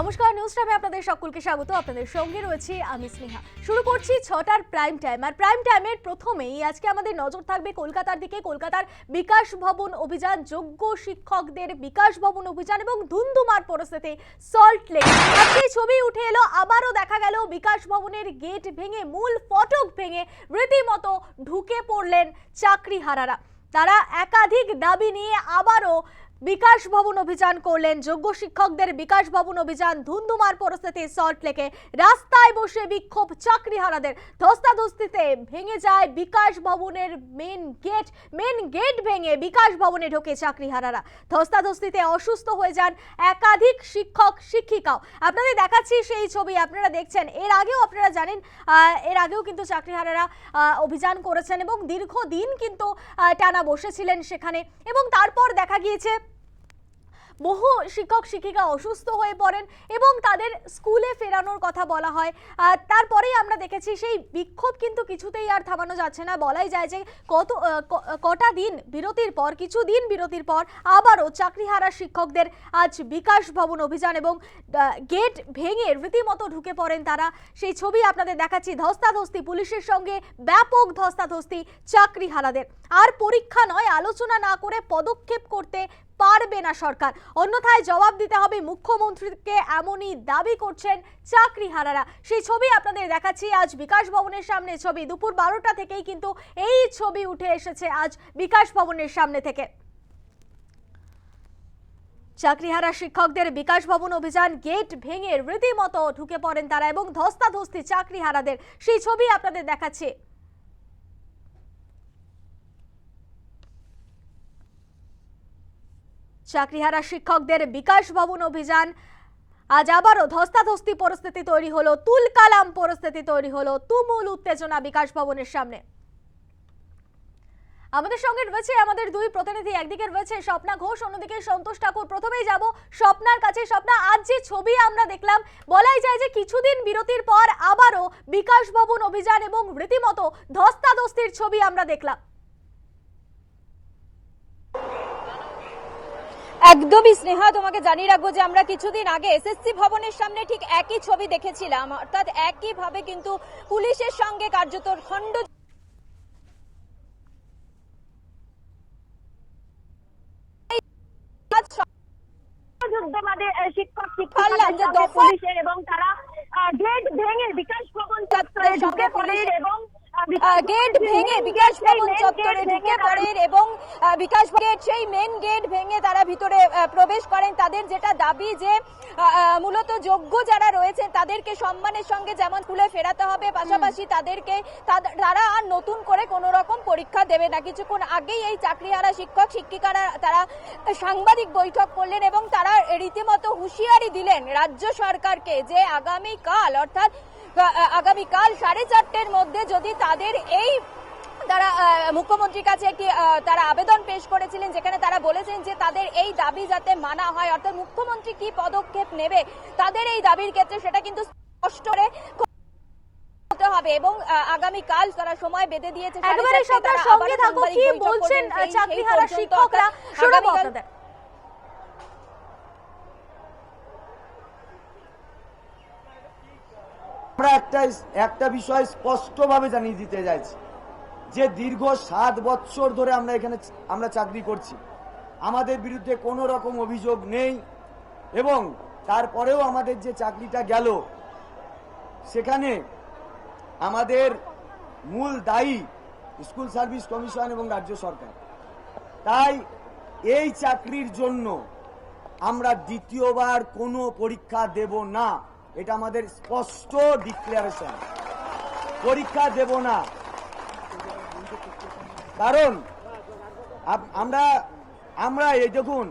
নমস্কার নিউজ টাইমে আপনাদের সকলকে স্বাগত। আপনাদের সঙ্গে রয়েছি আমি স্নেহা। শুরু করছি ছটার প্রাইম টাইম আর প্রাইম টাইমের প্রথমেই আজকে আমাদের নজর থাকবে কলকাতার দিকে। কলকাতার বিকাশ ভবন অভিযান, যোগ্য শিক্ষকদের বিকাশ ভবন অভিযান এবং ধুন্ধুমার পরিস্থিতি সল্ট লেক আজকে ছবি উঠে এলো, আবারও দেখা গেল বিকাশ ভবনের গেট ভেঙে, মূল ফটক ভেঙে রীতিমতো ঢুকে পড়লেন চাকরিহারারা। তারা একাধিক দাবি নিয়ে আবারও বিকাশ ভবন অভিযান করলেন যোগ্য শিক্ষকদের বিকাশ ভবন অভিযান ধুন্ধুমার পরিস্থিতি সল্ট লেকে রাস্তায় বসে বিক্ষোভ চাকরিহারাদের। ধস্তাধস্তিতে ভেঙে যায় বিকাশ ভবনের মেন গেট মেন গেট ভেঙে বিকাশ ভবনে ঢোকে চাকরিহারারা। ধস্তাধস্তিতে অসুস্থ হয়ে যান একাধিক শিক্ষক, শিক্ষিকাও। আপনাদের দেখাচ্ছি সেই ছবি, আপনারা দেখছেন। এর আগেও আপনারা জানেন এর আগেও কিন্তু চাকরিহারারা অভিযান করেছেন এবং দীর্ঘদিন কিন্তু টানা বসেছিলেন সেখানে। এবং তারপর দেখা গিয়েছে বহু শিক্ষক, শিক্ষিকা অসুস্থ হয়ে পড়েন এবং তাদের স্কুলে ফেরানোর কথা বলা হয়। তারপরেই আমরা দেখেছি সেই বিক্ষোভ কিন্তু কিছুতেই আর থামানো যাচ্ছে না। বলাই যায় যে কত কটা দিন বিরতির পর, কিছু দিন বিরতির পর আবারও চাকরিহারা শিক্ষকদের আজ বিকাশ ভবন অভিযান এবং গেট ভেঙে রীতিমতো ঢুকে পড়েন তারা। সেই ছবি আপনাদের দেখাচ্ছি ধস্তাধস্তি, পুলিশের সঙ্গে ব্যাপক ধস্তাধস্তি চাকরিহারাদের। আর পরীক্ষা নয়, আলোচনা না করে পদক্ষেপ করতে পারবে না সরকার। অন্যথায় জবাব দিতে হবে মুখ্যমন্ত্রীকে, এমনই দাবি করছেন চাকরিহারারা। সেই ছবি আপনাদের দেখাচ্ছি। আজ বিকাশ ভবনের সামনে ছবি। দুপুর বারোটা থেকেই কিন্তু এই ছবি উঠে এসেছে আজ বিকাশ ভবনের সামনে থেকে। চাকরিহারা শিক্ষকদের বিকাশ ভবন অভিযান গেট ভেঙে রীতিমতো ঢুকে পড়েন তারা এবং ধস্তাধস্তি চাকরিহারাদের। সেই ছবি আপনাদের দেখাচ্ছি। চাকরিহারা শিক্ষকদের বিকাশ ভবন অভিযান। আজ আবারও ধস্তাধস্তি পরিস্থিতি তৈরি হলো, তুলকালাম পরিস্থিতি তৈরি হলো, তুমুল উত্তেজনা বিকাশ ভবনের সামনে। আমাদের সঙ্গে রয়েছে আমাদের দুই প্রতিনিধি, একদিকে রয়েছে স্বপ্না ঘোষ, অন্যদিকে সন্তোষ ঠাকুর। প্রথমেই যাব স্বপ্নার কাছে। স্বপ্না, আজ যে ছবি আমরা দেখলাম, বলাই যায় যে কিছুদিন বিরতির পর আবারও বিকাশ ভবন অভিযান এবং রীতিমতো ধস্তাধস্তির ছবি আমরা দেখলাম। একদমই স্নেহা তোমাকে জানিয়ে রাখব যে আমরা কিছুদিন আগে এসএসসি ভবনের সামনে ঠিক একই ছবি দেখেছিলাম। অর্থাৎ একই ভাবে কিন্তু পুলিশের সঙ্গে কার্যত খণ্ড শিক্ষক শিক্ষক পুলিশের এবং তারা গেট ভেঙে বিকাশ ভবন চত্বরে সঙ্গে পুলিশ- এবং গেট ভেঙে বিকাশ ভবন চত্বরে ঢুকে পড়েন এবং বিকাশ গেট সেই মেন গেট ভেঙে তারা ভিতরে প্রবেশ করেন। তাদের যেটা দাবি যে মূলত যোগ্য যারা রয়েছে তাদেরকে সম্মানের সঙ্গে যেমন স্কুলে ফেরাতে হবে পাশাপাশি তাদেরকে তারা আর নতুন করে কোনো রকম পরীক্ষা দেবে না। কিছুক্ষণ আগেই এই চাকরিহারা শিক্ষক শিক্ষিকারা তারা সাংবাদিক বৈঠক করলেন এবং তারা রীতিমতো হুঁশিয়ারি দিলেন রাজ্য সরকারকে যে আগামী কাল অর্থাৎ আগামীকাল সাড়ে চারটের মধ্যে যদি তাদের এই তারা মুখ্যমন্ত্রীর কাছে একটি তারা আবেদন পেশ করেছিলেন যেখানে তারা বলেছেন যে তাদের এই দাবি যাতে মানা হয় অর্থাৎ মুখ্যমন্ত্রী কি পদক্ষেপ নেবে তাদের এই দাবির ক্ষেত্রে সেটা কিন্তু স্পষ্ট করে হবে এবং আগামীকাল তারা সময় বেঁধে দিয়েছে একেবারে চারটায় সবটা তারা সঙ্গে থাকো কি বলছেন করবেন। সেই- সেই চাকরিহারা শিক্ষকরা শোনাবো আপনাদের আমরা একটা একটা বিষয় স্পষ্টভাবে জানিয়ে দিতে চাইছি। যে দীর্ঘ সাত বছর ধরে আমরা এখানে আমরা চাকরি করছি। আমাদের বিরুদ্ধে কোনো রকম অভিযোগ নেই এবং তারপরেও আমাদের যে চাকরিটা গেল, সেখানে আমাদের মূল দায়ী স্কুল সার্ভিস কমিশন এবং রাজ্য সরকার। তাই এই চাকরির জন্য আমরা দ্বিতীয়বার কোনো পরীক্ষা দেব না। এটা আমাদের স্পষ্ট ডিক্লারেশন পরীক্ষা দেব না। কারণ আমরা আমরা এই দেখুন,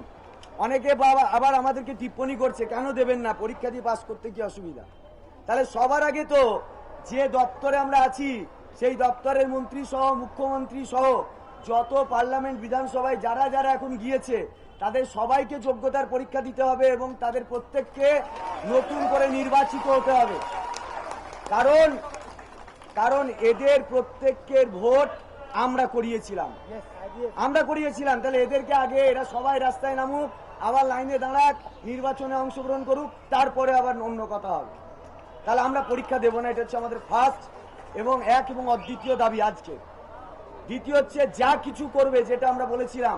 অনেকে আবার আমাদেরকে টিপ্পনি করছে, কেন দেবেন না? পরীক্ষা দিয়ে পাস করতে কি অসুবিধা? তাহলে সবার আগে তো যে দপ্তরে আমরা আছি, সেই দপ্তরের মন্ত্রী সহ, মুখ্যমন্ত্রী সহ, যত পার্লামেন্ট, বিধানসভায় যারা যারা এখন গিয়েছে তাদের সবাইকে যোগ্যতার পরীক্ষা দিতে হবে এবং তাদের প্রত্যেককে নতুন করে নির্বাচিত হতে হবে। কারণ কারণ এদের প্রত্যেকের ভোট আমরা করিয়েছিলাম। আমরা করিয়েছিলাম তাহলে এদেরকে আগে এরা সবাই রাস্তায় নামুক আবার লাইনে দাঁড়াক নির্বাচনে অংশগ্রহণ করুক তারপরে আবার অন্য কথা হবে। তাহলে আমরা পরীক্ষা দেবো না এটা হচ্ছে আমাদের ফার্স্ট এবং এক এবং অদ্বিতীয় দাবি আজকে। দ্বিতীয় হচ্ছে যা কিছু করবে যেটা আমরা বলেছিলাম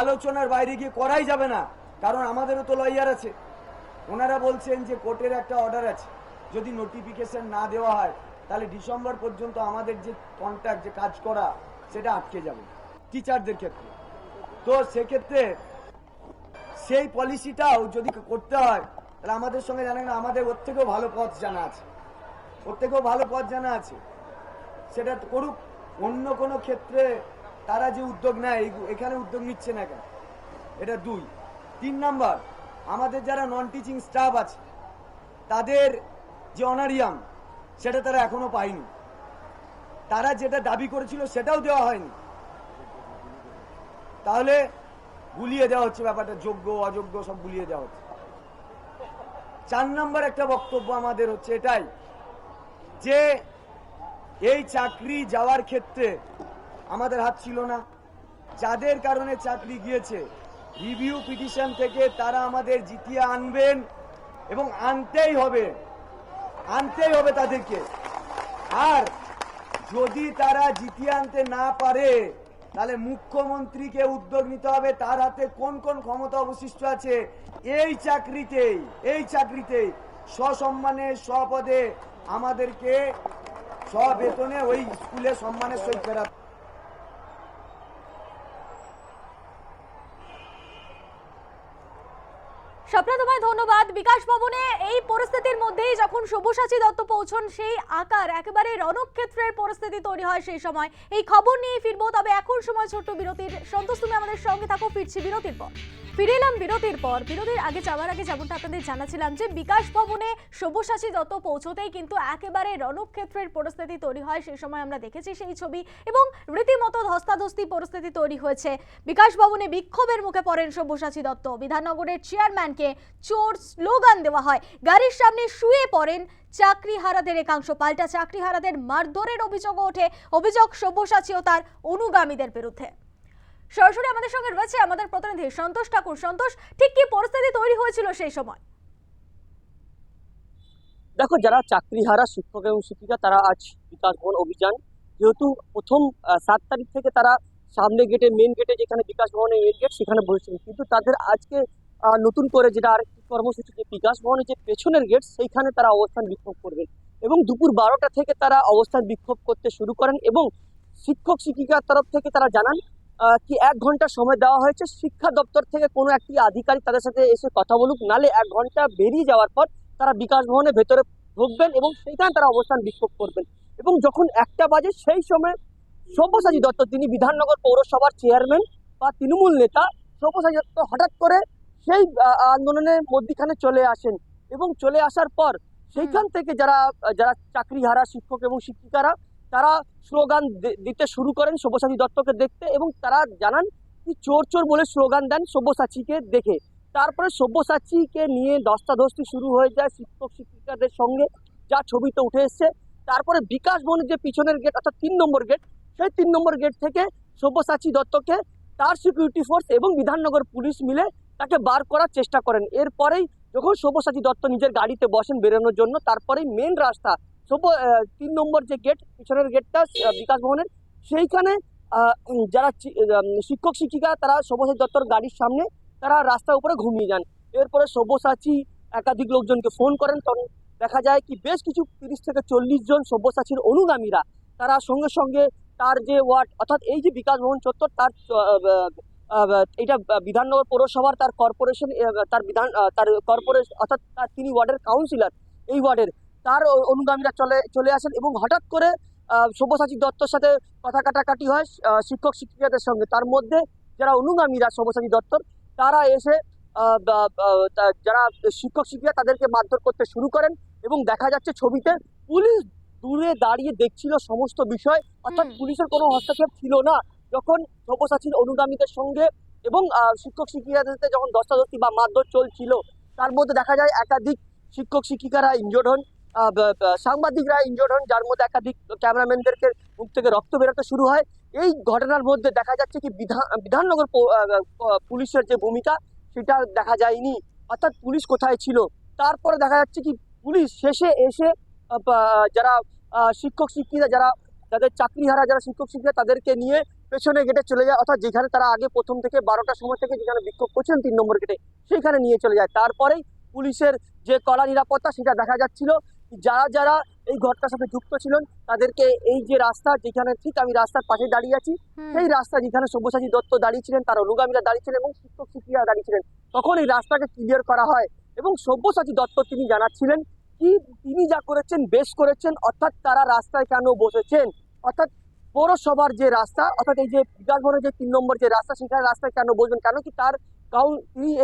আলোচনার বাইরে গিয়ে করাই যাবে না, কারণ আমাদেরও তো লয়ার আছে। ওনারা বলছেন যে কোর্টের একটা অর্ডার আছে। যদি নোটিফিকেশন না দেওয়া হয়, তাহলে ডিসেম্বর পর্যন্ত আমাদের যে কন্ট্যাক্ট যে কাজ করা, সেটা আটকে যাবে টিচারদের ক্ষেত্রে। তো সেক্ষেত্রে সেই পলিসিটাও যদি করতে হয়, তাহলে আমাদের সঙ্গে জানেন আমাদের ওর থেকেও ভালো পথ জানা আছে। ওর থেকেও ভালো পথ জানা আছে। সেটা করুক, অন্য কোনো ক্ষেত্রে তারা যে উদ্যোগ নেয় এখানে উদ্যোগ নিচ্ছে না কেন? এটা দুই। তিন নাম্বার, আমাদের যারা নন টিচিং স্টাফ আছে, তাদের যে অনারিয়াম সেটা তারা এখনও পায়নি। তারা যেটা দাবি করেছিল, সেটাও দেওয়া হয়নি। তাহলে গুলিয়ে দেওয়া হচ্ছে ব্যাপারটা, যোগ্য, অযোগ্য, সব গুলিয়ে দেওয়া হচ্ছে। চার নম্বর একটা বক্তব্য আমাদের হচ্ছে এটাই, যে এই চাকরি যাওয়ার ক্ষেত্রে আমাদের হাত ছিল না। যাদের কারণে চাকরি গিয়েছে রিভিউ পিটিশন থেকে তারা আমাদের জিতিয়ে আনবেন এবং আনতেই হবে। আনতেই হবে তাদেরকে। আর যদি তারা জিতিয়ে আনতে না পারে, তাহলে মুখ্যমন্ত্রীকে উদ্যোগ নিতে হবে। তার হাতে কোন কোন ক্ষমতা অবশিষ্ট আছে, এই চাকরিতেই এই চাকরিতেই সসম্মানে, স্বপদে আমাদেরকে স্ববেতনে ওই স্কুলে সম্মানের সহিত ফেরা স্বপ্না, তোমায় ধন্যবাদ। বিকাশ ভবনে এই পরিস্থিতির মধ্যেই যখন সব্যসাচী দত্ত পৌঁছন, সেই আকার, একেবারে রণক্ষেত্রের পরিস্থিতি তৈরি হয় সেই সময়। এই খবর নিয়ে ফিরবো, তবে এখন সময় ছোট্ট বিরতির সন্তোষ, তুমি আমাদের সঙ্গে থাকো, ফিরছি বিরতির পর। ফিরে এলাম বিরতির পর। বিরতির আগে যাওয়ার আগে যেমনটা আপনাদের জানাছিলাম যে, বিকাশ ভবনে সব্যসাচী দত্ত পৌঁছতেই কিন্তু একেবারে রণক্ষেত্রের পরিস্থিতি তৈরি হয় সেই সময় আমরা দেখেছি সেই ছবি এবং রীতিমতো ধস্তাধস্তি পরিস্থিতি তৈরি হয়েছে। বিকাশ ভবনে বিক্ষোভের মুখে পড়েন সব্যসাচী দত্ত। বিধাননগরের চেয়ারম্যানকে চোর স্লোগান দেওয়া হয়। গাড়ির সামনে শুয়ে পড়েন চাকরি হারাদের একাংশ। পাল্টা চাকরি হারাদের মারধরের অভিযোগ ওঠে। অভিযোগ সব্যসাচী ও তার অনুগামীদের বিরুদ্ধে। সরাসরি আমাদের সঙ্গে রয়েছে আমাদের প্রতিনিধি সন্তোষ ঠাকুর। সন্তোষ, ঠিক কি পরিস্থিতি তৈরি হয়েছিল সেই সময়? দেখো, যারা চাকরিহারা শিক্ষক এবং শিক্ষিকা, তারা আজ বিকাশ ভবন অভিযান। যেহেতু প্রথম সাত তারিখ থেকে তারা সামনে গেটে মেন গেটে যেখানে বিকাশ ভবনের মেন গেট সেখানে বসেছিলেন। কিন্তু তাদের আজকে নতুন করে যেটা আরেকটি কর্মসূচি যে বিকাশ ভবনের যে পেছনের গেট সেইখানে তারা অবস্থান বিক্ষোভ করবেন। এবং দুপুর বারোটা থেকে তারা অবস্থান বিক্ষোভ করতে শুরু করেন এবং শিক্ষক শিক্ষিকার তরফ থেকে তারা জানান কি এক ঘণ্টা সময় দেওয়া হয়েছে। শিক্ষা দপ্তর থেকে কোনো একটি আধিকারিক তাদের সাথে এসে কথা বলুক, নালে এক ঘণ্টা বেরিয়ে যাওয়ার পর তারা বিকাশ ভবনের ভেতরে ঢুকবেন এবং সেইখানে তারা অবস্থান বিক্ষোভ করবেন। এবং যখন একটা বাজে, সেই সময় সব্যসাচী দত্ত, তিনি বিধাননগর পৌরসভার চেয়ারম্যান বা তৃণমূল নেতা, সব্যসাচী দত্ত হঠাৎ করে সেই আন্দোলনের মধ্যখানে চলে আসেন এবং চলে আসার পর সেইখান থেকে যারা যারা চাকরিহারা শিক্ষক এবং শিক্ষিকারা তারা স্লোগান দিতে শুরু করেন সব্যসাচী দত্তকে দেখতে এবং তারা জানান কি চোর চোর বলে স্লোগান দেন সব্যসাচীকে দেখে। তারপরে সব্যসাচীকে নিয়ে দস্তাধস্তি শুরু হয়ে যায় শিক্ষক শিক্ষিকাদের সঙ্গে যা ছবিতে উঠে এসছে। তারপরে বিকাশ ভবনের যে পিছনের গেট অর্থাৎ তিন নম্বর গেট সেই তিন নম্বর গেট থেকে সব্যসাচী দত্তকে তার সিকিউরিটি ফোর্স এবং বিধাননগর পুলিশ মিলে তাকে বার করার চেষ্টা করেন। এরপরেই যখন সব্যসাচী দত্ত নিজের গাড়িতে বসেন বেরোনোর জন্য, তারপরেই মেন রাস্তা, সব্য তিন নম্বর যে গেট পিছনের গেটটা বিকাশ ভবনের, সেইখানে যারা শিক্ষক, শিক্ষিকা, তারা সব্যসাচী দত্তর গাড়ির সামনে তারা রাস্তার উপরে ঘুমিয়ে যান। এরপরে সব্যসাচী একাধিক লোকজনকে ফোন করেন। তখন দেখা যায় কি বেশ কিছু তিরিশ থেকে চল্লিশ জন সব্যসাচীর অনুগামীরা, তারা সঙ্গে সঙ্গে তার যে ওয়ার্ড, অর্থাৎ এই যে বিকাশ ভবন চত্বর, তার এটা বিধাননগর পৌরসভার তার কর্পোরেশন তার বিধান তার কর্পোরেশন অর্থাৎ তিনি ওয়ার্ডের কাউন্সিলর এই ওয়ার্ডের। তার অনুগামীরা চলে চলে আসেন এবং হঠাৎ করে সব্যসাচী দত্তর সাথে কথা কাটাকাটি হয় শিক্ষক শিক্ষিকাদের সঙ্গে। তার মধ্যে যারা অনুগামীরা সব্যসাচী দত্তর তারা এসে যারা শিক্ষক শিক্ষিকা তাদেরকে মারধর করতে শুরু করেন এবং দেখা যাচ্ছে ছবিতে পুলিশ দূরে দাঁড়িয়ে দেখছিল সমস্ত বিষয়। অর্থাৎ পুলিশের কোনো হস্তক্ষেপ ছিল না। যখন সব্যসাচীর অনুগামীদের সঙ্গে এবং শিক্ষক শিক্ষিকাদের যখন দস্তাদস্তি বা মারধর চলছিল, তার মধ্যে দেখা যায় একাধিক শিক্ষক শিক্ষিকারা ইনজোর্ড হন সাংবাদিকরা ইনজোর্ড হন, যার মধ্যে একাধিক ক্যামেরাম্যানদেরকে মুখ থেকে রক্ত বেরোতে শুরু হয়। এই ঘটনার মধ্যে দেখা যাচ্ছে কি বিধান বিধাননগর পুলিশের যে ভূমিকা, সেটা দেখা যায়নি। অর্থাৎ পুলিশ কোথায় ছিল? তারপরে দেখা যাচ্ছে কি পুলিশ শেষে এসে যারা শিক্ষক শিক্ষিকা, যারা, যাদের চাকরিহারা যারা শিক্ষক শিক্ষিকা, তাদেরকে নিয়ে পেছনে গেটে চলে যায় অর্থাৎ যেখানে তারা আগে প্রথম থেকে বারোটার সময় থেকে যেখানে বিক্ষোভ করছিলেন তিন নম্বর গেটে সেইখানে নিয়ে চলে যায়। তারপরেই পুলিশের যে কড়া নিরাপত্তা সেটা দেখা যাচ্ছিল। যারা যারা এই ঘটনার সাথে যুক্ত ছিলেন তাদেরকে এই যে রাস্তা যেখানে ঠিক আমি রাস্তার পাশে দাঁড়িয়ে আছি সেই রাস্তা যেখানে সব্যসাচী দত্ত দাঁড়িয়েছিলেন তার অনুগামীরা দাঁড়িয়েছিলেন এবং শিক্ষক শিক্ষিকা দাঁড়িয়েছিলেন তখন এই রাস্তাকে ক্লিয়ার করা হয় এবং সব্যসাচী দত্ত তিনি জানাচ্ছিলেন কি তিনি যা করেছেন বেশ করেছেন অর্থাৎ তারা রাস্তায় কেন বসেছেন? অর্থাৎ পৌরসভার যে রাস্তা, অর্থাৎ এই যে বিকাশ ভবনের যে তিন নম্বর যে রাস্তা, সেখানে রাস্তায় কেন বসবেন কেন কি তার কাউন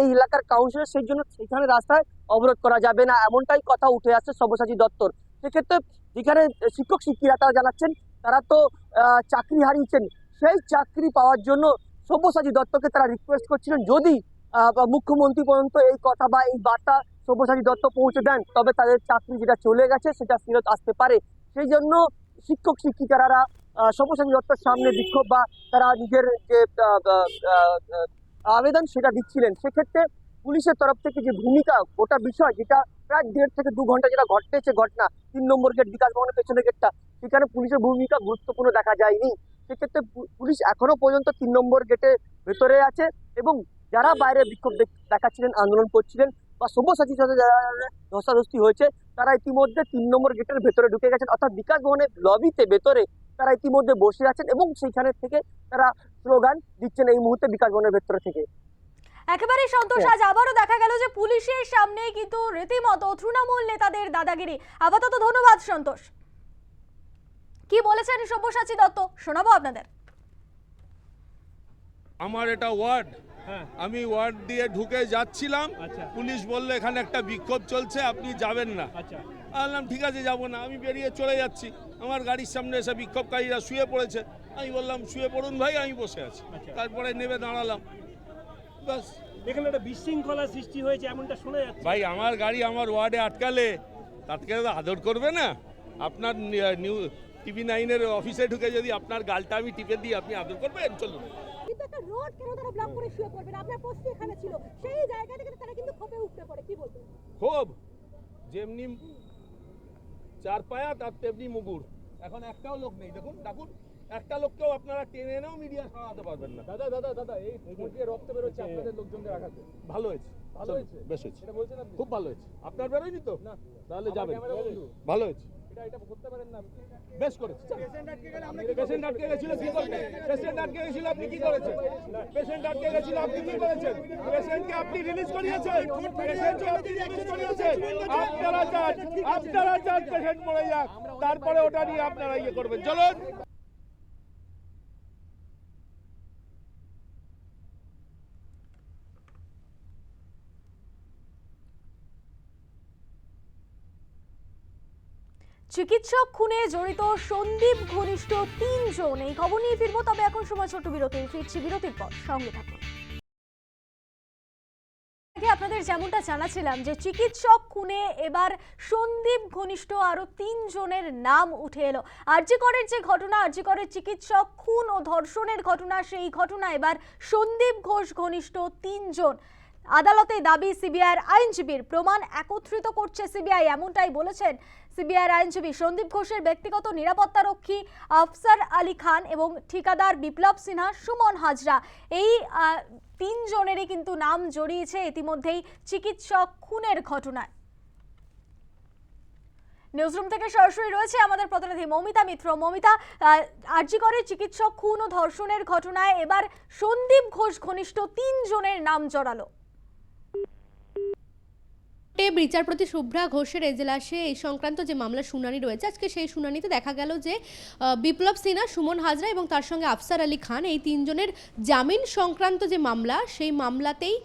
এই এলাকার কাউন্সিলর সেই জন্য সেখানে রাস্তায় অবরোধ করা যাবে না? এমনটাই কথা উঠে আসছে সব্যসাচী দত্তর। সেক্ষেত্রে যেখানে শিক্ষক শিক্ষিকা তারা জানাচ্ছেন, তারা তো চাকরি হারিয়েছেন। সেই চাকরি পাওয়ার জন্য সব্যসাচী দত্তকে তারা রিকোয়েস্ট করছিলেন। যদি মুখ্যমন্ত্রী পর্যন্ত এই কথা বা এই বার্তা সব্যসাচী দত্ত পৌঁছে দেন, তবে তাদের চাকরি যেটা চলে গেছে, সেটা ফেরত আসতে পারে। সেই জন্য শিক্ষক শিক্ষিকারা সব্যসাচী দত্তর সামনে বিক্ষোভ বা তারা নিজের যে আবেদন সেটা দিচ্ছিলেন, সেক্ষেত্রে পুলিশের তরফ থেকে যে ভূমিকা, গোটা বিষয় যেটা প্রায় দেড় থেকে দু ঘণ্টা যেটা ঘটেছে ঘটনা, তিন নম্বর গেট, বিকাশ ভবনের পেছনের গেটটা, সেখানে পুলিশের ভূমিকা গুরুত্বপূর্ণ দেখা যায়নি। সেক্ষেত্রে পুলিশ এখনও পর্যন্ত তিন নম্বর গেটে ভেতরে আছে এবং যারা বাইরে বিক্ষোভ দেখ- দেখাচ্ছিলেন, আন্দোলন করছিলেন বা সব্যসাচীর সাথে যারা ধস্তাধস্তি হয়েছে তারা ইতিমধ্যে তিন নম্বর গেটের ভেতরে ঢুকে গেছেন। অর্থাৎ বিকাশ ভবনের লবিতে ভেতরে তারা ইতিমধ্যে বসে আছেন এবং সেইখানে থেকে তারা স্লোগান দিচ্ছেন এই মুহূর্তে বিকাশ ভবনের ভেতরে থেকে। একেবারেই সন্তোষ আজ আবারও দেখা গেল যে পুলিশের সামনে কিন্তু রীতিমতো তৃণমূল নেতাদের দাদাগিরি। আপাতত ধন্যবাদ সন্তোষ। কি বলেছেন সব্যসাচী দত্ত? শোনাবো আপনাদের। আমার এটা ওয়ার্ড আমি ওয়ার্ড দিয়ে ঢুকে যাচ্ছিলাম। আচ্ছা। পুলিশ বলল এখানে একটা বিক্ষোভ চলছে আপনি যাবেন না। আচ্ছা। বললাম ঠিক আছে যাব না। আমি বেরিয়ে চলে যাচ্ছি। আমার গাড়ির সামনে এসে বিক্ষোভকারীরা শুয়ে পড়েছে। আমি বললাম শুয়ে পড়ুন ভাই আমি বসে আছি। আচ্ছা। তারপরে নেমে দাঁড়ালাম। বাস এখানে একটা বিশৃঙ্খলা সৃষ্টি হয়েছে এমনটা শোনা যাচ্ছে। ভাই আমার গাড়ি আমার ওয়ার্ডে আটকালে তাকে আদর করবে না? আপনার নিউ টিভি নাইনের অফিসে ঢুকে যদি আপনার গালটা আমি টিপে দিই আপনি আদর করবেন? চলুন। কিন্তু একটা রোড কেন তারা ব্লক করে শুয়ে পড়বেন আপনার পোস্ট এখানে ছিল। সেই জায়গা থেকে তারা কিন্তু ক্ষোভে উঠতে পারে কি বলবেন খুব যেমনি চার পায়া তার তেমনি মুগুর। এখন একটাও লোক নেই। দেখুন ডাকুন একটা লোককেও আপনারা টেনে এনেও মিডিয়া সারাতে পারবেন না। দাদা দাদা দাদা এই দিয়ে রক্ত বেরোচ্ছে আপনাদের লোকজনদের আঘাতে। ভালো হয়েছে। ভালো হয়েছে? বেশ হয়েছে। খুব ভালো হয়েছে। আপনার বেরোয়নি তো? না। তাহলে যাবেন। ভালো হয়েছে। এটা এটা করতে পারেন না। বেশ করেছে। পেশেন্ট আটকে গেছিল কি করতে পেশেন্ট আটকে গেছিল আপনি কি করেছেন? পেশেন্ট আটকে গেছিল আপনি কি করেছেন? পেশেন্টকে আপনি রিলিজ করিয়েছেন? পেশেন্টকে আপনি রিলিজ করিয়েছেন? আপনারা চান আপনারা চান পেশেন্ট মরে যাক। তারপরে ওটা নিয়ে আপনারা ইয়ে করবেন। চলুন। চিকিৎসক খুনে জড়িত সন্দীপ ঘনিষ্ঠ তিনজন। এই খবর নিয়ে ফিরবো, তবে এখন সময় ছোট বিরতির। ফিরছি বিরতির পর, সঙ্গে থাকুন। আপনাদের যেমনটা জানাছিলাম যে চিকিৎসক খুনে এবার সন্দীপ ঘনিষ্ঠ আরও তিনজনের নাম উঠে এলো। আরজিকরের যে ঘটনা, আরজিকরের চিকিৎসক খুন ও ধর্ষণের ঘটনা, সেই ঘটনা এবার সন্দীপ ঘোষ ঘনিষ্ঠ তিনজন। আদালতে দাবি সিবিআইয়ের আইনজীবীর প্রমাণ একত্রিত করছে সিবিআই, এমনটাই বলেছেন সিবিআইয়ের আইনজীবী সন্দীপ ঘোষের ব্যক্তিগত নিরাপত্তারক্ষী আফসার আলী খান এবং ঠিকাদার বিপ্লব সিনহা, সুমন হাজরা। এই তিনজনেরই কিন্তু নাম জড়িয়েছে ইতিমধ্যেই চিকিৎসক খুনের ঘটনায়। নিউজরুম থেকে সরাসরি রয়েছে আমাদের প্রতিনিধি মমিতা মিত্র। মমিতা আরজি করে চিকিৎসক খুন ও ধর্ষণের ঘটনায় এবার সন্দীপ ঘোষ ঘনিষ্ঠ তিনজনের নাম জড়ালো। বিচারপতি শুভ্রা ঘোষের এজলাসে এই সংক্রান্ত যে মামলা শুনানি রয়েছে, আজকে সেই শুনানিতে দেখা গেল যে বিপ্লব সিনহা, সুমন হাজরা এবং তার সঙ্গে আফসার আলী খান এই তিনজনের জামিন সংক্রান্ত যে মামলা, সেই মামলাতেই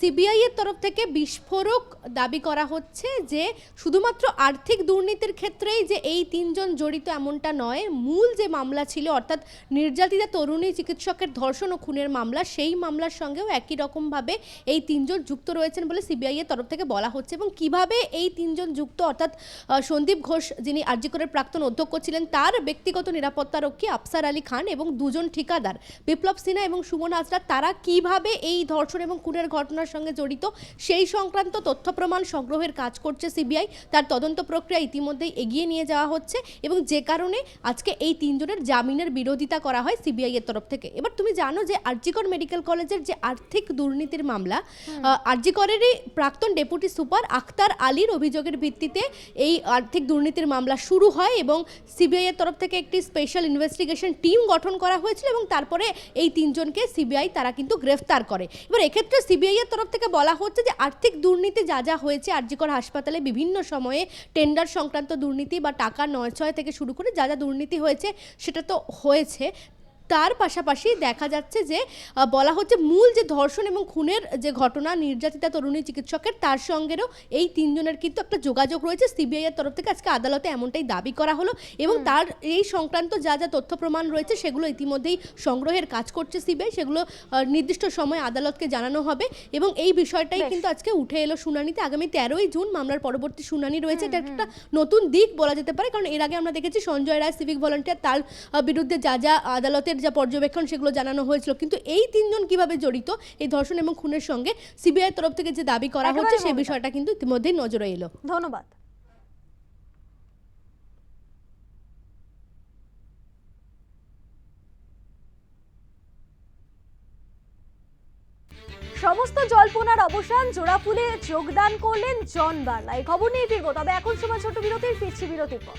সিবিআই এর তরফ থেকে বিস্ফোরক দাবি করা হচ্ছে যে শুধুমাত্র আর্থিক দুর্নীতির ক্ষেত্রেই যে এই তিনজন জড়িত এমনটা নয়, মূল যে মামলা ছিল, অর্থাৎ নির্যাতিতা তরুণী চিকিৎসকের ধর্ষণ ও খুনের মামলা, সেই মামলার সঙ্গেও একই রকমভাবে এই তিনজন যুক্ত রয়েছেন বলে সিবিআই এর তরফ থেকে বলা হচ্ছে এবং কীভাবে এই তিনজন যুক্ত, অর্থাৎ সন্দীপ ঘোষ যিনি আরজিকরের প্রাক্তন অধ্যক্ষ ছিলেন, তার ব্যক্তিগত নিরাপত্তারক্ষী আফসার আলী খান এবং দুজন ঠিকাদার বিপ্লব সিনহা এবং সুমন হাজরা তারা কীভাবে এই ধর্ষণ এবং খুনের ঘটনার ঘটনার সঙ্গে জড়িত সেই সংক্রান্ত তথ্য প্রমাণ সংগ্রহের কাজ করছে সিবিআই। তার তদন্ত প্রক্রিয়া ইতিমধ্যেই এগিয়ে নিয়ে যাওয়া হচ্ছে এবং যে কারণে আজকে এই তিনজনের জামিনের বিরোধিতা করা হয় সিবিআই এর তরফ থেকে। এবার তুমি জানো যে আরজিকর মেডিকেল কলেজের যে আর্থিক দুর্নীতির মামলা আরজিকরেরই প্রাক্তন ডেপুটি সুপার আখতার আলীর অভিযোগের ভিত্তিতে এই আর্থিক দুর্নীতির মামলা শুরু হয় এবং সিবিআই এর তরফ থেকে একটি স্পেশাল ইনভেস্টিগেশন টিম গঠন করা হয়েছিল এবং তারপরে এই তিনজনকে সিবিআই তারা কিন্তু গ্রেফতার করে। এবার এক্ষেত্রে সিবিআই এর তরফ থেকে বলা হচ্ছে যে আর্থিক দুর্নীতি যা যা হয়েছে আরজিকর হাসপাতালে বিভিন্ন সময়ে টেন্ডার সংক্রান্ত দুর্নীতি বা টাকা নয় ছয় থেকে শুরু করে যা যা দুর্নীতি হয়েছে সেটা তো হয়েছে। তার পাশাপাশি দেখা যাচ্ছে যে বলা হচ্ছে মূল যে ধর্ষণ এবং খুনের যে ঘটনা নির্যাতিতা তরুণী চিকিৎসকের তার সঙ্গেও এই তিনজনের কিন্তু একটা যোগাযোগ রয়েছে। সিবিআই এর তরফ থেকে আজকে আদালতে এমনটাই দাবি করা হলো এবং তার এই সংক্রান্ত যা যা তথ্য প্রমাণ রয়েছে সেগুলো ইতিমধ্যেই সংগ্রহের কাজ করছে সিবিআই। সেগুলো নির্দিষ্ট সময় আদালতকে জানানো হবে এবং এই বিষয়টাই কিন্তু আজকে উঠে এলো শুনানিতে। আগামী তেরোই জুন মামলার পরবর্তী শুনানি রয়েছে। এটা একটা নতুন দিক বলা যেতে পারে কারণ এর আগে আমরা দেখেছি সঞ্জয় রায় সিভিক ভলান্টিয়ার তার বিরুদ্ধে যা যা আদালতের যা পর্যবেক্ষণ সেগুলো জানানো হয়েছিল। কিন্তু এই তিনজন কীভাবে জড়িত? এই ধর্ষণ এবং খুনের সঙ্গে সিবিআই তরফ থেকে যে দাবি করা হচ্ছে সেই বিষয়টা কিন্তু ইতিমধ্যেই নজরে এলো। ধন্যবাদ। সমস্ত জল্পনার অবসান জোড়াফুলে যোগদান করলেন জন বার্লা। এই খবর নিয়ে ফিরবো তবে এখন সময় ছোট বিরতির ফিরছি বিরতির পর।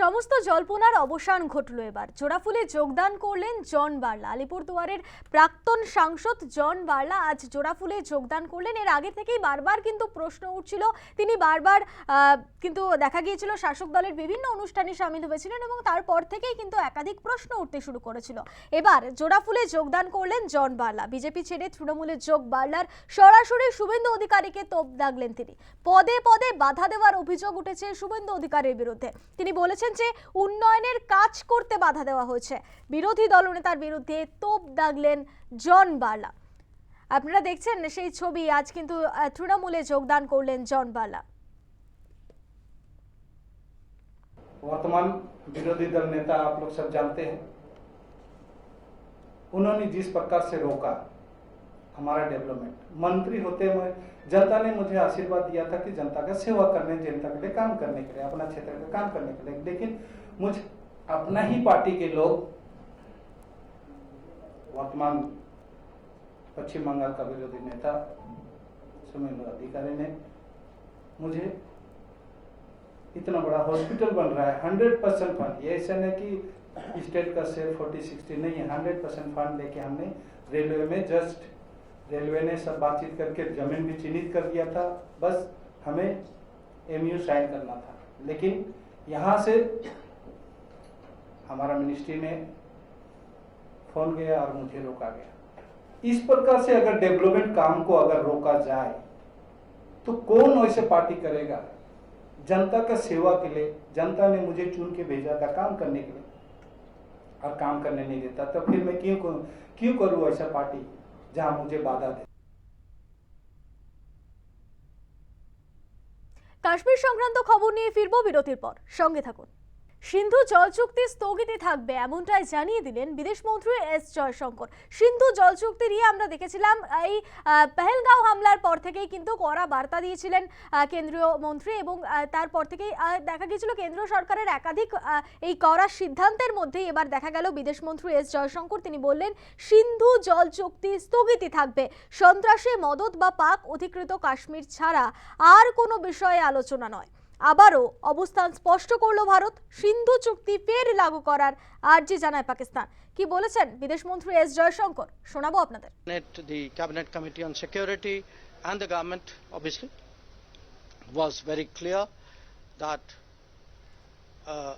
সমস্ত জল্পনার অবসান ঘটল এবার। জোড়াফুলে যোগদান করলেন জন বার্লা। আলিপুরদুয়ারের প্রাক্তন সাংসদ জন বার্লা আজ জোড়াফুলে যোগদান করলেন। এর আগে থেকেই বারবার কিন্তু প্রশ্ন উঠছিল। তিনি বারবার কিন্তু দেখা গিয়েছিল শাসক দলের বিভিন্ন অনুষ্ঠানে সামিল হয়েছিলেন এবং তারপর থেকেই কিন্তু একাধিক প্রশ্ন উঠতে শুরু করেছিল। এবার জোড়াফুলে যোগদান করলেন জন বার্লা। বিজেপি ছেড়ে তৃণমূলে যোগ বার্লার সরাসরি শুভেন্দু অধিকারীকে তোপ দাগলেন তিনি। পদে পদে বাধা দেওয়ার অভিযোগ উঠেছে শুভেন্দু অধিকারীর বিরুদ্ধে। তিনি বলেছেন যে উন্নয়নের কাজ করতে বাধা দেওয়া হয়েছে বিরোধী দলনেতার বিরুদ্ধে তোপ দাগলেন জন বার্লা আপনারা দেখছেন সেই ছবি আজ কিন্তু আহ, তৃণমূলে যোগদান করলেন জন বার্লা वर्तमान विरोधी दल नेता आप लोग सब जानते हैं उन्होंने जिस प्रकार से रोका हमारा डेवलपमेंट मंत्री होते हुए जनता ने मुझे आशीर्वाद दिया था कि जनता का सेवा करने, जनता के लिए काम करने के लिए, अपना क्षेत्र का काम करने के लिए। लेकिन मुझ, अपना ही पार्टी के लोग, वर्तमान पश्चिम बंगाल का विरोधी नेता सुमेंद्र अधिकारी ने मुझे इतना बड़ा हॉस्पिटल बन रहा है हंड्रेड परसेंट फंड ये ऐसा नहीं कि स्टेट का शेयर फोर्टी सिक्सटी नहीं है हंड्रेड परसेंट फंड लेके हमने रेलवे में जस्ट रेलवे ने सब बातचीत करके ज़मीन भी चिन्हित कर दिया था। बस हमें एमयू साइन करना था। लेकिन यहाँ से हमारा मिनिस्ट्री ने फ़ोन गया और मुझे रोका गया। इस प्रकार से अगर डेवलपमेंट काम को अगर रोका जाए तो कौन वैसे पार्टी करेगा? जनता का सेवा के लिए, जनता ने मुझे चुन के भेजा था काम करने के लिए। और काम करने नहीं देता तो फिर मैं क्यों क्यों करूँ ऐसा पार्टी যা মুঝে বাধা দেয়। কাশ্মীর সংক্রান্ত খবর নিয়ে ফিরবো বিরতির পর। সঙ্গে থাকুন। সিন্ধু জল চুক্তি স্থগিতে থাকবে, এমনটাই জানিয়ে দিলেন বিদেশমন্ত্রী এস জয়শঙ্কর। সিন্ধু জল চুক্তি নিয়ে আমরা দেখেছিলাম, এই পেহেলগাঁও হামলার পর থেকেই কিন্তু কড়া বার্তা দিয়েছিলেন কেন্দ্রীয় মন্ত্রী এবং তারপর থেকেই দেখা গিয়েছিল কেন্দ্রীয় সরকারের একাধিক এই কড়া সিদ্ধান্তের মধ্যেই এবার দেখা গেল বিদেশমন্ত্রী এস জয়শঙ্কর। তিনি বললেন, সিন্ধু জল চুক্তি স্থগিতই থাকবে, সন্ত্রাসে মদত বা পাক অধিকৃত কাশ্মীর ছাড়া আর কোনো বিষয়ে আলোচনা নয়। আবারও অবস্থান স্পষ্ট করল ভারত সিন্ধু চুক্তি ফের লাগু করার আর্জি জানায় পাকিস্তান কি বলেছেন বিদেশমন্ত্রী এস জয়শঙ্কর শোনাবো আপনাদের Cabinet, the Cabinet Committee on and the government, obviously, was very clear that uh,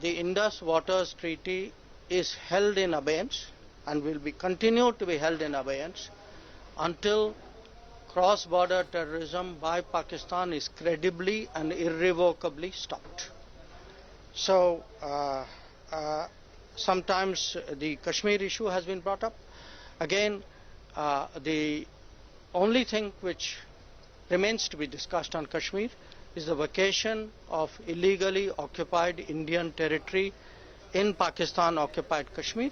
the Indus Waters Treaty is held in abeyance and will be continued to be held in abeyance until cross-border terrorism by Pakistan is credibly and irrevocably stopped. So, uh, uh, sometimes the Kashmir issue has been brought up. Again, uh, the only thing which remains to be discussed on Kashmir is the vacation of illegally occupied Indian territory in Pakistan occupied Kashmir.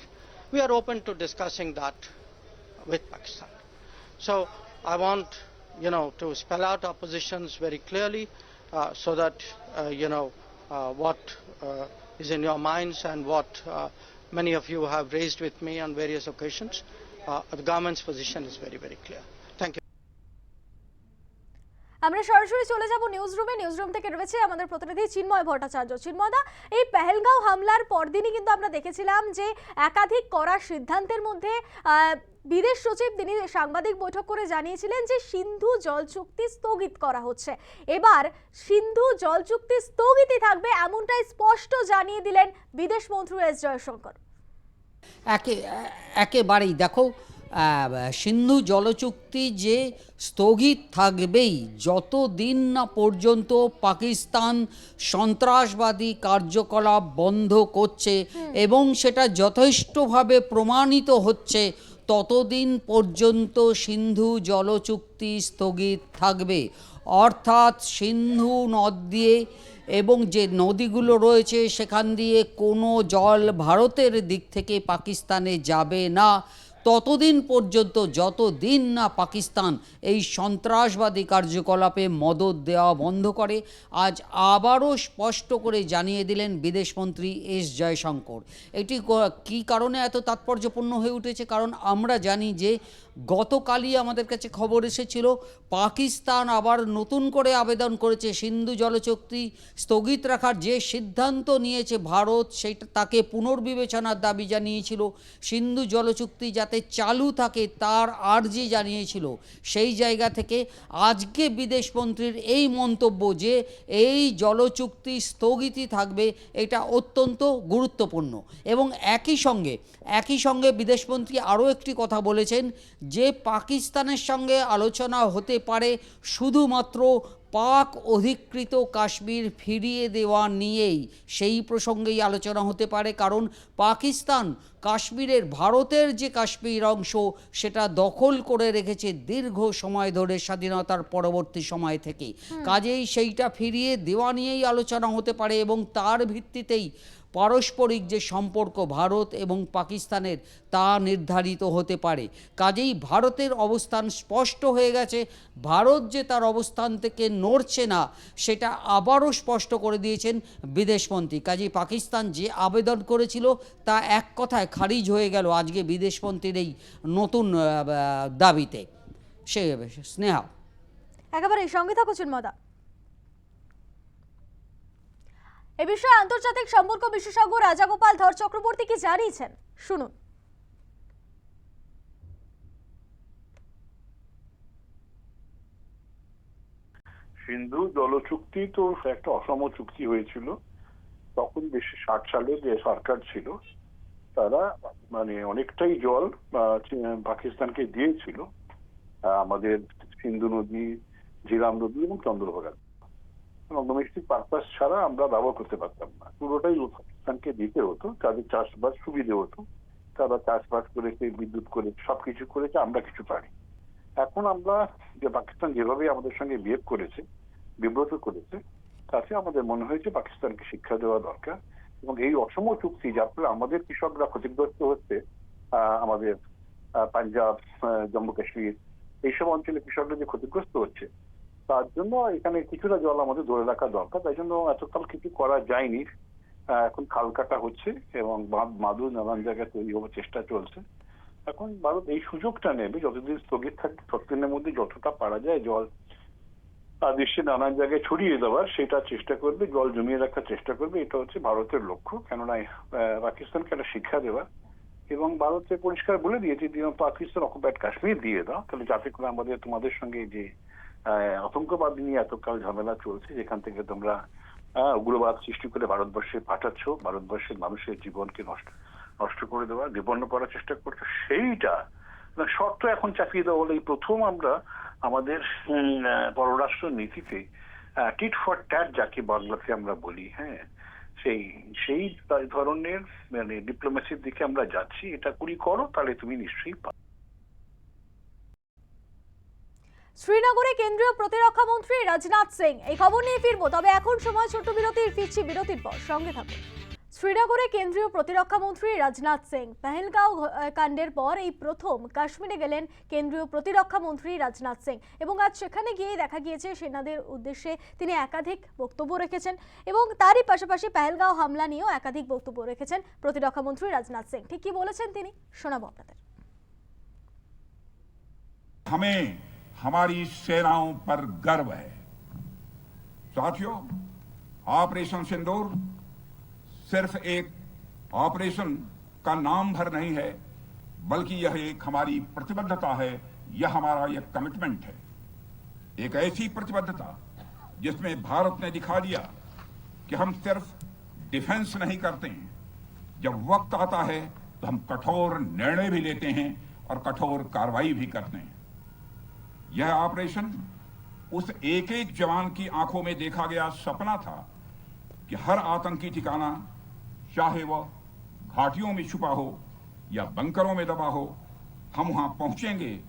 We are open to discussing that with Pakistan. So I want, you know, to spell out our positions very clearly uh, so that, uh, you know, uh, what uh, is in your minds and what uh, many of you have raised with me on various occasions. Uh, the government's position is very, very clear. আমরা সরাসরি চলে যাব news রুমে news room থেকে রয়েছে আমাদের প্রতিনিধি চিন্ময় ভট্টাচার্য। চিন্ময়দা এই পেহেলগাঁও হামলার পরদিনই কিন্তু আমরা দেখেছিলাম যে একাধিক কড়া সিদ্ধান্তের মধ্যে বিদেশ সচিব তিনি সাংবাদিক বৈঠক করে জানিয়েছিলেন যে সিন্ধু জল চুক্তি স্থগিত করা হচ্ছে। এবার সিন্ধু জল চুক্তি স্থগিতই থাকবে এমনটাই স্পষ্ট জানিয়ে দিলেন বিদেশ মন্ত্রী এস জয়শঙ্কর। একে একেবারেই দেখো সিন্ধু জলচুক্তি যে স্থগিত থাকবেই যতদিন না পর্যন্ত পাকিস্তান সন্ত্রাসবাদী কার্যকলাপ বন্ধ করছে এবং সেটা যথেষ্টভাবে প্রমাণিত হচ্ছে ততদিন পর্যন্ত সিন্ধু জলচুক্তি স্থগিত থাকবে। অর্থাৎ সিন্ধু নদ দিয়ে এবং যে নদীগুলো রয়েছে সেখান দিয়ে কোনো জল ভারতের দিক থেকে পাকিস্তানে যাবে না। ততদিন পর্যন্ত যতদিন না পাকিস্তান এই সন্ত্রাসবাদী কার্যকলাপে মদত দেওয়া বন্ধ করে, আজ আবারও স্পষ্ট করে জানিয়ে দিলেন বিদেশমন্ত্রী এস জয়শঙ্কর। এটি ক- কারণে এত তাৎপর্যপূর্ণ হয়ে উঠেছে? কারণ আমরা জানি যে গতকালই আমাদের কাছে খবর এসেছিল, পাকিস্তান আবার নতুন করে আবেদন করেছে সিন্ধু জলচুক্তি স্থগিত রাখার যে সিদ্ধান্ত নিয়েছে ভারত, সেটা তাকে পুনর্বিবেচনার দাবি জানিয়েছিল। সিন্ধু জলচুক্তি যাতে চালু থাকে তার আর্জি জানিয়েছিল। সেই জায়গা থেকে আজকে বিদেশমন্ত্রীর এই মন্তব্য যে এই জলচুক্তি স্থগিতই থাকবে, এটা অত্যন্ত গুরুত্বপূর্ণ। এবং একই সঙ্গে একই সঙ্গে বিদেশমন্ত্রী আরও একটি কথা বলেছেন যে পাকিস্তানের সঙ্গে আলোচনা হতে পারে শুধুমাত্র পাক অধিকৃত কাশ্মীর ফিরিয়ে দেওয়া নিয়েই। সেই প্রসঙ্গেই আলোচনা হতে পারে, কারণ পাকিস্তান কাশ্মীরের ভারতের যে কাশ্মীর অংশ সেটা দখল করে রেখেছে দীর্ঘ সময় ধরে স্বাধীনতার পরবর্তী সময় থেকে। কাজেই সেইটা ফিরিয়ে দেওয়া নিয়েই আলোচনা হতে পারে এবং তার ভিত্তিতেই পারস্পরিক যে সম্পর্ক ভারত এবং পাকিস্তানের, তা নির্ধারিত হতে পারে। কাজেই ভারতের অবস্থান স্পষ্ট হয়ে গেছে। ভারত যে তার অবস্থান থেকে নড়ছে না, সেটা আবারও স্পষ্ট করে দিয়েছেন বিদেশমন্ত্রী কাজেই পাকিস্তান যে আবেদন করেছিল, তা এক কথায় খারিজ হয়ে গেল আজকে বিদেশমন্ত্রীর এই নতুন দাবিতে। সে, স্নেহা। একেবারে সঙ্গে থাকো চিন্ময়দা এ বিষয়ে আন্তর্জাতিক সম্পর্ক বিশেষজ্ঞ রাজাগোপাল ধর চক্রবর্তী কি জানিয়েছেন? শুনুন। সিন্ধু জলচুক্তি তো একটা অসম চুক্তি হয়েছিল। তখন বেশি ষাট সালে যে সরকার ছিল, তারা মানে অনেকটাই জল পাকিস্তানকে দিয়েছিল। আমাদের সিন্ধু নদী, ঝিলাম নদী এবং চন্দ্রভাগা ডোমেস্টিক পারপাস ছাড়া আমরা ব্যবহার করতে পারতাম না। পুরোটাই পাকিস্তানকে দিতে হতো, তাদের চাষবাস সুবিধে হতো। তারা চাষবাস করেছে, বিদ্যুৎ করে, সবকিছু করেছে, আমরা কিছু পারি এখন আমরা যে পাকিস্তান যেভাবে আমাদের সঙ্গে বিহেভ করেছে, বিব্রত করেছে, তাতে আমাদের মনে হয়েছে পাকিস্তানকে শিক্ষা দেওয়া দরকার এবং এই অসম চুক্তি যার ফলে আমাদের কৃষকরা ক্ষতিগ্রস্ত হচ্ছে আমাদের পাঞ্জাব জম্মু কাশ্মীর, এইসব অঞ্চলে কৃষকরা যে ক্ষতিগ্রস্ত হচ্ছে তার জন্য এখানে কিছুটা জল আমাদের ধরে রাখা দরকার। তাই জন্য এতকাল কিছু করা যায়নি। এখন খাল কাটা হচ্ছে এবং মাদু নানান জায়গায় তৈরি হওয়ার চেষ্টা চলছে। এখন ভারত এই সুযোগটা নেবে, যতদিন স্থগিত থাকবে, ততদিনের মধ্যে যতটা পারা যায় জল দেশে নানান জায়গায় ছড়িয়ে দেওয়ার, সেটা চেষ্টা করবে, জল জমিয়ে রাখার চেষ্টা করবে, এটা হচ্ছে ভারতের লক্ষ্য। কেননা পাকিস্তানকে একটা শিক্ষা দেওয়া। এবং ভারতে পরিষ্কার বলে দিয়েছে পাকিস্তান অকুপাইড কাশ্মীর দিয়ে দাও, তাহলে যাতে করে আমাদের তোমাদের সঙ্গে যে আতঙ্কবাদ নিয়ে এতকাল ঝামেলা চলছে যেখান থেকে তোমরা উগ্রবাদ সৃষ্টি করে ভারতবর্ষে পাঠাচ্ছ, ভারতবর্ষের মানুষের জীবনকে নষ্ট নষ্ট করে দেওয়া, বিপন্ন করার চেষ্টা করছ, সেইটা শর্ত এখন চাপিয়ে দেওয়া হলো। প্রথম আমরা আমাদের পররাষ্ট্র নীতিতে টিট ফর ট্যাট যাকে বাংলাতে আমরা বলি হ্যাঁ সেই সেই ধরনের মানে ডিপ্লোমেসির দিকে আমরা যাচ্ছি, এটা কুড়ি করো, তাহলে তুমি নিশ্চয়ই শ্রীনগরে কেন্দ্রীয় প্রতিরক্ষা মন্ত্রী রাজনাথ সিং। এই খবর নিয়ে ফিরবো, তবে এখন সময় ছোট বিরতির, ফিরছি বিরতির পর। সঙ্গে থাকুন। শ্রীনগরে কেন্দ্রীয় প্রতিরক্ষা মন্ত্রী রাজনাথ সিং। পেহেলগাঁও কাণ্ডের পর এই প্রথম কাশ্মীরে গেলেন কেন্দ্রীয় প্রতিরক্ষা মন্ত্রী রাজনাথ সিং। এবং আজ সেখানে গিয়ে দেখা গিয়েছে সেনাদের উদ্দেশ্যে তিনি একাধিক বক্তব্য রেখেছেন এবং তারই পাশাপাশি পেহেলগাঁও হামলা নিয়েও একাধিক বক্তব্য রেখেছেন প্রতিরক্ষা মন্ত্রী রাজনাথ সিং। ঠিক কি বলেছেন তিনি? শোনাবো আপনাদের। हमारी सेनाओं पर गर्व है। साथियों, ऑपरेशन सिंदूर सिर्फ़ एक ऑपरेशन का नाम भर नहीं है, बल्कि यह एक हमारी प्रतिबद्धता है, यह हमारा एक कमिटमेंट है। एक ऐसी प्रतिबद्धता जिसमें भारत ने दिखा दिया कि हम सिर्फ़ डिफेंस नहीं करते हैं। जब वक्त आता है तो हम कठोर निर्णय भी लेते हैं और कठोर कार्रवाई भी करते हैं। यह ऑपरेशन उस एक एक जवान की आँखों में देखा गया सपना था कि हर आतंकी ठिकाना चाहे वह घाटियों में छुपा हो या बंकरों में दबा हो, हम वहाँ पहुँचेंगे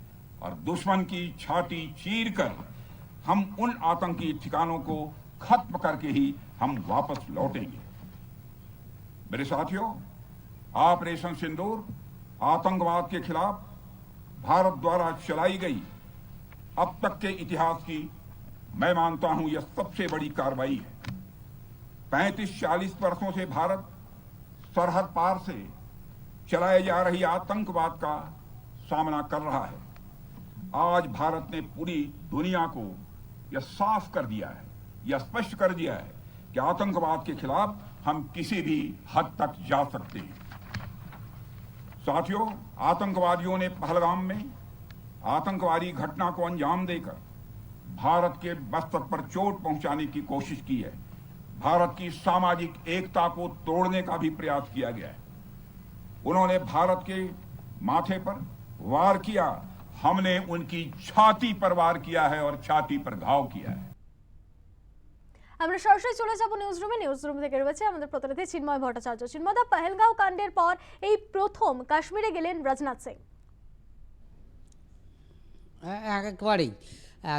और दुश्मन की छाती चीर कर हम उन आतंकी ठिकानों को खत्म करके ही हम वापस लौटेंगे। मेरे साथियों, ऑपरेशन सिंदूर आतंकवाद के खिलाफ भारत द्वारा चलाई गई अब तक के इतिहास की मैं मानता हूँ यह सबसे बड़ी कार्रवाई है। पैंतीस चालीस वर्षों से भारत सरहद पार से चलाए जा रही आतंकवाद का सामना कर रहा है। आज भारत ने पूरी दुनिया को यह साफ़ कर दिया है, यह स्पष्ट कर दिया है कि आतंकवाद के खिलाफ हम किसी भी हद तक जा सकते हैं। साथियों, आतंकवादियों ने पहलगाम में आतंकवादी घटना को अंजाम देकर भारत के मस्तक पर चोट पहुंचाने की कोशिश की है भारत की सामाजिक एकता को तोड़ने का भी प्रयास किया गया है उन्होंने भारत के माथे पर वार किया हमने उनकी छाती पर वार किया है और छाती पर घाव किया है আমরা সরাসরি চলে যাব নিউজ রুমে নিউজ রুম থেকে রয়েছে আমাদের প্রতিনিধি চিন্ময় ভট্টাচার্য চিন্ময়দা পেহেলগাঁও কাণ্ডের পর এই প্রথম কাশ্মীরে গেলেন রাজনাথ সিং হ্যাঁ, একেবারেই।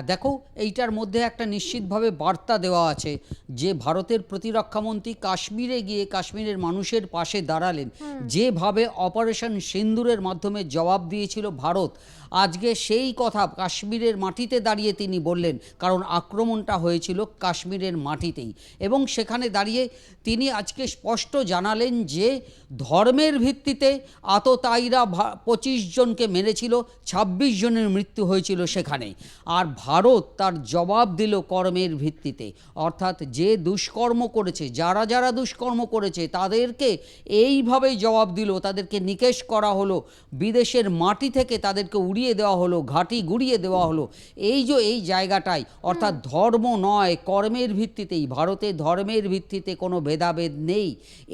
দেখো এইটার মধ্যে একটা নিশ্চিতভাবে বার্তা দেওয়া আছে যে ভারতের প্রতিরক্ষামন্ত্রী কাশ্মীরে গিয়ে কাশ্মীরের মানুষের পাশে দাঁড়ালেন। যেভাবে অপারেশন সিন্দুরের মাধ্যমে জবাব দিয়েছিল ভারত আজকে সেই কথা কাশ্মীরের মাটিতে দাঁড়িয়ে তিনি বললেন, কারণ আক্রমণটা হয়েছিল কাশ্মীরের মাটিতেই। এবং সেখানে দাঁড়িয়ে তিনি আজকে স্পষ্ট জানালেন যে ধর্মের ভিত্তিতে আততায়ীরা পঁচিশ জনকে মেরেছিল ২৬ জনের মৃত্যু হয়েছিল সেখানে। আর ভারত তার জবাব দিল কর্মের ভিত্তিতে। অর্থাৎ যে দুষ্কর্ম করেছে, যারা যারা দুষ্কর্ম করেছে, তাদেরকে এইভাবেই জবাব দিল, তাদেরকে নিকেশ করা হলো। বিদেশের মাটি থেকে তাদেরকে উড়িয়ে দেওয়া হলো ঘাঁটি গুড়িয়ে দেওয়া হলো। এই যে এই জায়গাটাই অর্থাৎ ধর্ম নয় কর্মের ভিত্তিতেই ভারতে ধর্মের ভিত্তিতে কোনো ভেদাভেদ নেই।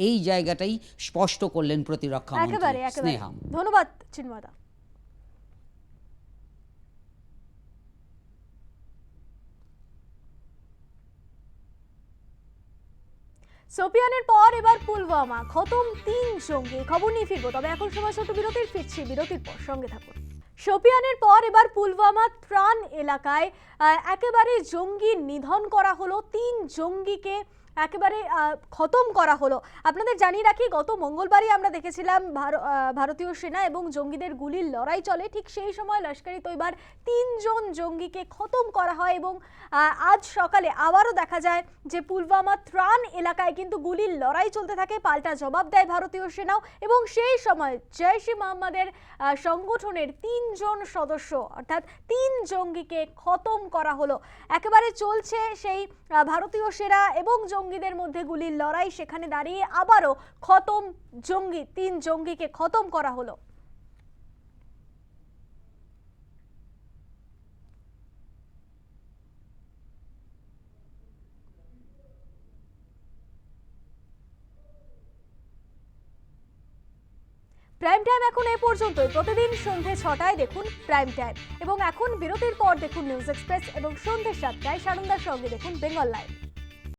এই জায়গাটাই স্পষ্ট করলেন প্রতিরক্ষা মন্ত্রী স্নেহা ধন্যবাদ চিন্ময়দা। সোপিয়ানের পর এবার পুলওয়ামা। খতম তিন জঙ্গি খবর নিয়ে ফিরবো। তবে এখন সময় ছোট বিরতির ফিরছি বিরতির পর। সঙ্গে থাকুন। সোপিয়ানের পর এবার পুলওয়ামা ত্রাণ এলাকায় একেবারে জঙ্গি নিধন করা হলো। তিন জঙ্গিকে একেবারে খতম করা হলো। আপনাদের জানিয়ে রাখি, গত মঙ্গলবারই আমরা দেখেছিলাম ভার- ভারতীয় সেনা এবং জঙ্গিদের গুলির লড়াই চলে। ঠিক সেই সময় লস্করি তৈবার তিনজন জঙ্গিকে খতম করা হয় এবং আজ সকালে আবারও দেখা যায় যে পুলওয়ামা ত্রাণ এলাকায় কিন্তু গুলির লড়াই চলতে থাকে, পাল্টা জবাব দেয় ভারতীয় সেনাও এবং সেই সময় ই মোহাম্মদের সংগঠনের তিনজন সদস্য, অর্থাৎ তিন জঙ্গিকে খতম করা হলো। একেবারে চলছে সেই ভারতীয় সেনা এবং জঙ্গিদের মধ্যে গুলির লড়াই, সেখানে দাঁড়িয়ে আবারও খতম জঙ্গি, তিন জঙ্গিকে খতম করা হলো। প্রাইম টাইম এখন এ পর্যন্ত প্রতিদিন সন্ধে ছটায় দেখুন প্রাইম টাইম এবং এখন বিরতির পর দেখুন নিউজ এক্সপ্রেস এবং সন্ধে সাতটায় সানন্দার সঙ্গে দেখুন বেঙ্গল লাইভ